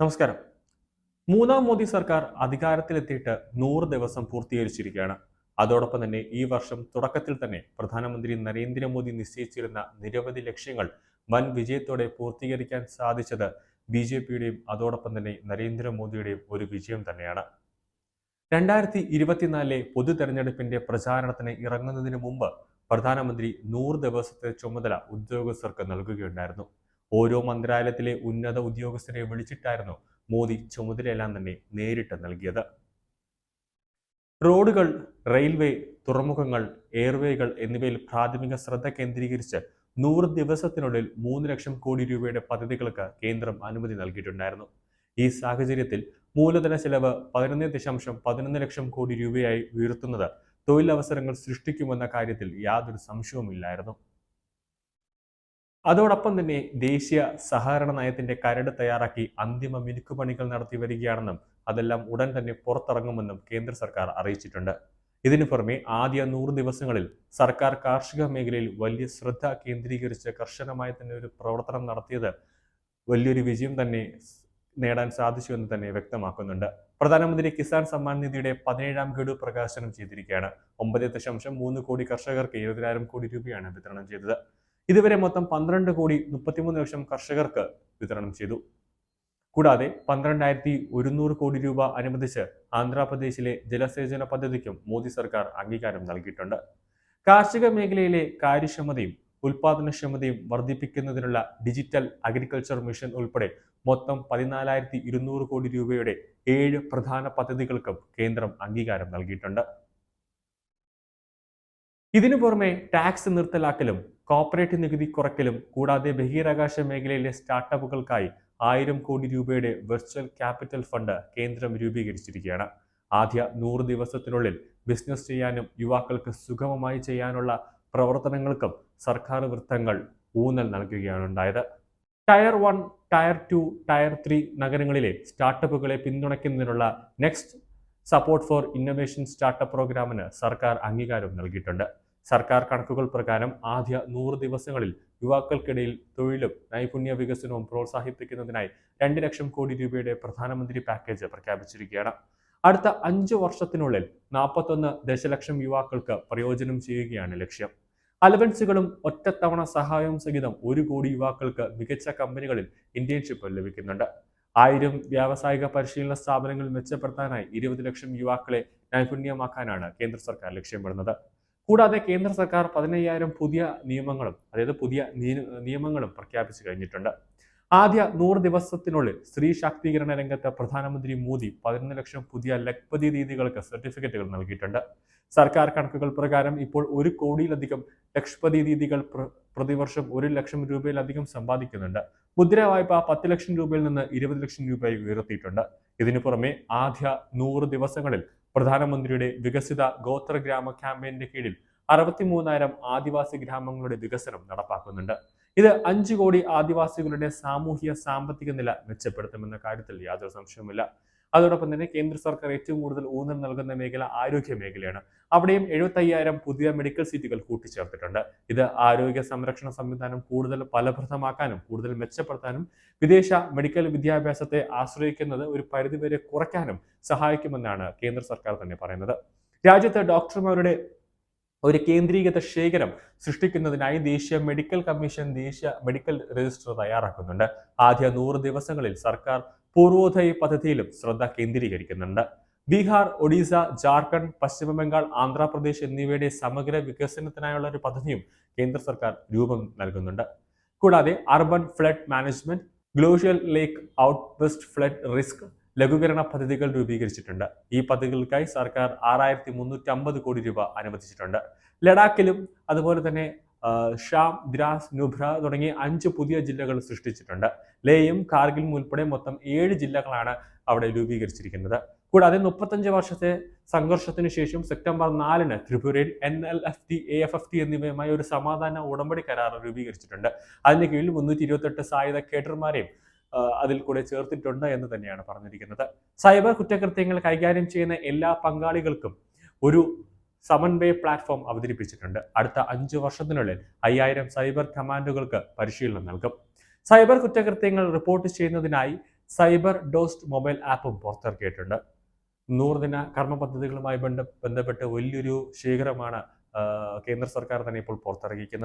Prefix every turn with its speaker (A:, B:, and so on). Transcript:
A: നമസ്കാരം. മൂന്നാം മോദി സർക്കാർ അധികാരത്തിലെത്തിയിട്ട് നൂറ് ദിവസം പൂർത്തീകരിച്ചിരിക്കുകയാണ്. അതോടൊപ്പം തന്നെ ഈ വർഷം തുടക്കത്തിൽ തന്നെ പ്രധാനമന്ത്രി നരേന്ദ്രമോദി നിശ്ചയിച്ചിരുന്ന നിരവധി ലക്ഷ്യങ്ങൾ വൻ വിജയത്തോടെ പൂർത്തീകരിക്കാൻ സാധിച്ചത് ബി ജെ പിയുടെയും അതോടൊപ്പം തന്നെ നരേന്ദ്രമോദിയുടെയും ഒരു വിജയം തന്നെയാണ്. രണ്ടായിരത്തി ഇരുപത്തിനാലിലെ പൊതു തെരഞ്ഞെടുപ്പിന്റെ പ്രചാരണത്തിന് ഇറങ്ങുന്നതിന് മുമ്പ് പ്രധാനമന്ത്രി നൂറ് ദിവസത്തെ ചുമതല ഉദ്യോഗസ്ഥർക്ക് നൽകുകയുണ്ടായിരുന്നു. ഓരോ മന്ത്രാലയത്തിലെ ഉന്നത ഉദ്യോഗസ്ഥരെ വിളിച്ചിട്ടായിരുന്നു മോദി ചുമതലയെല്ലാം തന്നെ നേരിട്ട് നൽകിയത്. റോഡുകൾ റെയിൽവേ തുറമുഖങ്ങൾ എയർവേകൾ എന്നിവയിൽ പ്രാഥമിക ശ്രദ്ധ കേന്ദ്രീകരിച്ച് നൂറ് ദിവസത്തിനുള്ളിൽ മൂന്ന് ലക്ഷം കോടി രൂപയുടെ പദ്ധതികൾക്ക് കേന്ദ്രം അനുമതി നൽകിയിട്ടുണ്ടായിരുന്നു. ഈ സാഹചര്യത്തിൽ മൂലധന ചെലവ് പതിനൊന്ന് ദശാംശം പതിനൊന്ന് ലക്ഷം കോടി രൂപയായി ഉയർത്തുന്നത് തൊഴിലവസരങ്ങൾ സൃഷ്ടിക്കുമെന്ന കാര്യത്തിൽ യാതൊരു സംശയവുമില്ലായിരുന്നു. അതോടൊപ്പം തന്നെ ദേശീയ സഹകരണ നയത്തിന്റെ കരട് തയ്യാറാക്കി അന്തിമ മിനുക്കുപണികൾ നടത്തി വരികയാണെന്നും അതെല്ലാം ഉടൻ തന്നെ പുറത്തിറങ്ങുമെന്നും കേന്ദ്ര സർക്കാർ അറിയിച്ചിട്ടുണ്ട്. ഇതിനു പുറമെ ആദ്യ നൂറ് ദിവസങ്ങളിൽ സർക്കാർ കാർഷിക മേഖലയിൽ വലിയ ശ്രദ്ധ കേന്ദ്രീകരിച്ച് കർശനമായ തന്നെ ഒരു പ്രവർത്തനം നടത്തിയത് വലിയൊരു വിജയം തന്നെ നേടാൻ സാധിച്ചു എന്ന് തന്നെ വ്യക്തമാക്കുന്നുണ്ട്. പ്രധാനമന്ത്രി കിസാൻ സമ്മാൻ നിധിയുടെ പതിനേഴാം ഗഡു പ്രകാശനം ചെയ്തിരിക്കുകയാണ്. ഒമ്പത് ദശാംശം മൂന്ന് കോടി കർഷകർക്ക് ഇരുപതിനായിരം കോടി രൂപയാണ് വിതരണം ചെയ്തത്. ഇതുവരെ മൊത്തം പന്ത്രണ്ട് കോടി മുപ്പത്തിമൂന്ന് ലക്ഷം കർഷകർക്ക് വിതരണം ചെയ്തു. കൂടാതെ പന്ത്രണ്ടായിരത്തി ഒരുന്നൂറ് കോടി രൂപ അനുവദിച്ച് ആന്ധ്രാപ്രദേശിലെ ജലസേചന പദ്ധതിക്കും മോദി സർക്കാർ അംഗീകാരം നൽകിയിട്ടുണ്ട്. കാർഷിക മേഖലയിലെ കാര്യക്ഷമതയും ഉൽപാദനക്ഷമതയും വർദ്ധിപ്പിക്കുന്നതിനുള്ള ഡിജിറ്റൽ അഗ്രികൾച്ചർ മിഷൻ ഉൾപ്പെടെ മൊത്തം പതിനാലായിരത്തി ഇരുന്നൂറ് കോടി രൂപയുടെ ഏഴ് പ്രധാന പദ്ധതികൾക്കും കേന്ദ്രം അംഗീകാരം നൽകിയിട്ടുണ്ട്. ഇതിനു പുറമെ ടാക്സ് നിർത്തലാക്കലും കോർപ്പറേറ്റ് നികുതി കുറയ്ക്കലും കൂടാതെ ബഹിരാകാശ മേഖലയിലെ സ്റ്റാർട്ടപ്പുകൾക്കായി ആയിരം കോടി രൂപയുടെ വെർച്വൽ ക്യാപിറ്റൽ ഫണ്ട് കേന്ദ്രം രൂപീകരിച്ചിരിക്കുകയാണ്. ആദ്യ നൂറ് ദിവസത്തിനുള്ളിൽ ബിസിനസ് ചെയ്യാനും യുവാക്കൾക്ക് സുഗമമായി ചെയ്യാനുള്ള പ്രവർത്തനങ്ങൾക്കും സർക്കാർ വൃത്തങ്ങൾ ഊന്നൽ നൽകുകയാണ് ഉണ്ടായത്. Tier one tier two tier three നഗരങ്ങളിലെ സ്റ്റാർട്ടപ്പുകളെ പിന്തുണയ്ക്കുന്നതിനുള്ള next support for innovation startup പ്രോഗ്രാമിന് സർക്കാർ അംഗീകാരം നൽകിയിട്ടുണ്ട്. സർക്കാർ കണക്കുകൾ പ്രകാരം ആദ്യ നൂറ് ദിവസങ്ങളിൽ യുവാക്കൾക്കിടയിൽ തൊഴിലും നൈപുണ്യ വികസനവും പ്രോത്സാഹിപ്പിക്കുന്നതിനായി രണ്ട് ലക്ഷം കോടി രൂപയുടെ പ്രധാനമന്ത്രി പാക്കേജ് പ്രഖ്യാപിച്ചിരിക്കുകയാണ്. അടുത്ത അഞ്ച് വർഷത്തിനുള്ളിൽ നാൽപ്പത്തൊന്ന് ദശലക്ഷം യുവാക്കൾക്ക് പ്രയോജനം ചെയ്യുകയാണ് ലക്ഷ്യം. അലവൻസുകളും ഒറ്റത്തവണ സഹായവും സഹിതം ഒരു കോടി യുവാക്കൾക്ക് മികച്ച കമ്പനികളിൽ ഇന്റേൺഷിപ്പ് ലഭിക്കുന്നുണ്ട്. ആയിരം വ്യാവസായിക പരിശീലന സ്ഥാപനങ്ങൾ മെച്ചപ്പെടുത്താനായി ഇരുപത് ലക്ഷം യുവാക്കളെ നൈപുണ്യമാക്കാനാണ് കേന്ദ്ര സർക്കാർ ലക്ഷ്യമിടുന്നത്. കൂടാതെ കേന്ദ്ര സർക്കാർ പതിനയ്യായിരം പുതിയ നിയമങ്ങളും അതായത് പുതിയ നിയമങ്ങളും പ്രഖ്യാപിച്ചു കഴിഞ്ഞിട്ടുണ്ട്. ആദ്യ നൂറ് ദിവസത്തിനുള്ളിൽ സ്ത്രീ ശാക്തീകരണ രംഗത്ത് പ്രധാനമന്ത്രി മോദി പതിനൊന്ന് ലക്ഷം പുതിയ ലഖ്പതി ദീദികൾക്ക് സർട്ടിഫിക്കറ്റുകൾ നൽകിയിട്ടുണ്ട്. സർക്കാർ കണക്കുകൾ പ്രകാരം ഇപ്പോൾ ഒരു കോടിയിലധികം ലക്ഷ്പതി ദീദികൾ പ്രതിവർഷം ഒരു ലക്ഷം രൂപയിലധികം സമ്പാദിക്കുന്നുണ്ട്. മുദ്ര വായ്പ പത്ത് ലക്ഷം രൂപയിൽ നിന്ന് ഇരുപത് ലക്ഷം രൂപയായി ഉയർത്തിയിട്ടുണ്ട്. ഇതിനു പുറമെ ആദ്യ നൂറ് ദിവസങ്ങളിൽ പ്രധാനമന്ത്രിയുടെ വികസിത ഗോത്ര ഗ്രാമ ക്യാമ്പയിന്റെ കീഴിൽ അറുപത്തിമൂന്നായിരം ആദിവാസി ഗ്രാമങ്ങളുടെ വികസനം നടപ്പാക്കുന്നുണ്ട്. ഇത് അഞ്ചു കോടി ആദിവാസികളുടെ സാമൂഹിക സാമ്പത്തിക നില മെച്ചപ്പെടുത്തുമെന്ന കാര്യത്തിൽ യാതൊരു സംശയവുമില്ല. അതോടൊപ്പം തന്നെ കേന്ദ്ര സർക്കാർ ഏറ്റവും കൂടുതൽ ഊന്നൽ നൽകുന്ന മേഖല ആരോഗ്യ മേഖലയാണ്. അവിടെയും എഴുപത്തയ്യായിരം പുതിയ മെഡിക്കൽ സീറ്റുകൾ കൂട്ടിച്ചേർത്തിട്ടുണ്ട്. ഇത് ആരോഗ്യ സംരക്ഷണ സംവിധാനം കൂടുതൽ ഫലപ്രദമാക്കാനും കൂടുതൽ മെച്ചപ്പെടുത്താനും വിദേശ മെഡിക്കൽ വിദ്യാഭ്യാസത്തെ ആശ്രയിക്കുന്നത് ഒരു പരിധിവരെ കുറയ്ക്കാനും സഹായിക്കുമെന്നാണ് കേന്ദ്ര സർക്കാർ തന്നെ പറയുന്നത്. രാജ്യത്ത് ഡോക്ടർമാരുടെ ഒരു കേന്ദ്രീകൃത ശേഖരം സൃഷ്ടിക്കുന്നതിനായി ദേശീയ മെഡിക്കൽ കമ്മീഷൻ ദേശീയ മെഡിക്കൽ രജിസ്റ്റർ തയ്യാറാക്കുന്നുണ്ട്. ആദ്യ നൂറ് ദിവസങ്ങളിൽ സർക്കാർ പൂർവോദയ പദ്ധതിയിലും ശ്രദ്ധ കേന്ദ്രീകരിക്കുന്നുണ്ട്. ബീഹാർ ഒഡീസ ജാർഖണ്ഡ് പശ്ചിമ ബംഗാൾ ആന്ധ്രാപ്രദേശ് എന്നിവയുടെ സമഗ്ര വികസനത്തിനായുള്ള ഒരു പദ്ധതിയും കേന്ദ്ര സർക്കാർ രൂപം നൽകുന്നുണ്ട്. കൂടാതെ urban flood management glacial lake outburst flood risk ലഘൂകരണ പദ്ധതികൾ രൂപീകരിച്ചിട്ടുണ്ട്. ഈ പദ്ധതികൾക്കായി സർക്കാർ ആറായിരത്തി മുന്നൂറ്റി അമ്പത് കോടി രൂപ അനുവദിച്ചിട്ടുണ്ട്. ലഡാക്കിലും അതുപോലെ തന്നെ ഷാം ദ്രാസ് നുബ്ര തുടങ്ങിയ അഞ്ച് പുതിയ ജില്ലകൾ സൃഷ്ടിച്ചിട്ടുണ്ട്. ലേയും കാർഗിലും ഉൾപ്പെടെ മൊത്തം ഏഴ് ജില്ലകളാണ് അവിടെ രൂപീകരിച്ചിരിക്കുന്നത്. കൂടാതെ മുപ്പത്തഞ്ച് വർഷത്തെ സംഘർഷത്തിന് ശേഷം സെപ്റ്റംബർ നാലിന് ത്രിപുരയിൽ N L F T A F F T എന്നിവയുമായി ഒരു സമാധാന ഉടമ്പടി കരാർ രൂപീകരിച്ചിട്ടുണ്ട്. അതിന് കീഴിൽ മുന്നൂറ്റി ഇരുപത്തെട്ട് സായുധ കേഡർമാരെയും അതിൽ കൂടെ ചേർത്തിട്ടുണ്ട് എന്ന് തന്നെയാണ് പറഞ്ഞിരിക്കുന്നത്. സൈബർ കുറ്റകൃത്യങ്ങൾ കൈകാര്യം ചെയ്യുന്ന എല്ലാ പങ്കാളികൾക്കും ഒരു സമന്വയ പ്ലാറ്റ്ഫോം അവതരിപ്പിച്ചിട്ടുണ്ട്. അടുത്ത അഞ്ചു വർഷത്തിനുള്ളിൽ അയ്യായിരം സൈബർ കമാൻഡുകൾക്ക് പരിശീലനം നൽകും. സൈബർ കുറ്റകൃത്യങ്ങൾ റിപ്പോർട്ട് ചെയ്യുന്നതിനായി സൈബർ ഡോസ്റ്റ് മൊബൈൽ ആപ്പും പുറത്തിറക്കിയിട്ടുണ്ട്. നൂറുദിന കർമ്മ പദ്ധതികളുമായി ബന്ധപ്പെട്ട് വലിയൊരു ശേഖരമാണ് കേന്ദ്ര സർക്കാർ തന്നെ ഇപ്പോൾ പുറത്തിറക്കിയിരിക്കുന്നത്.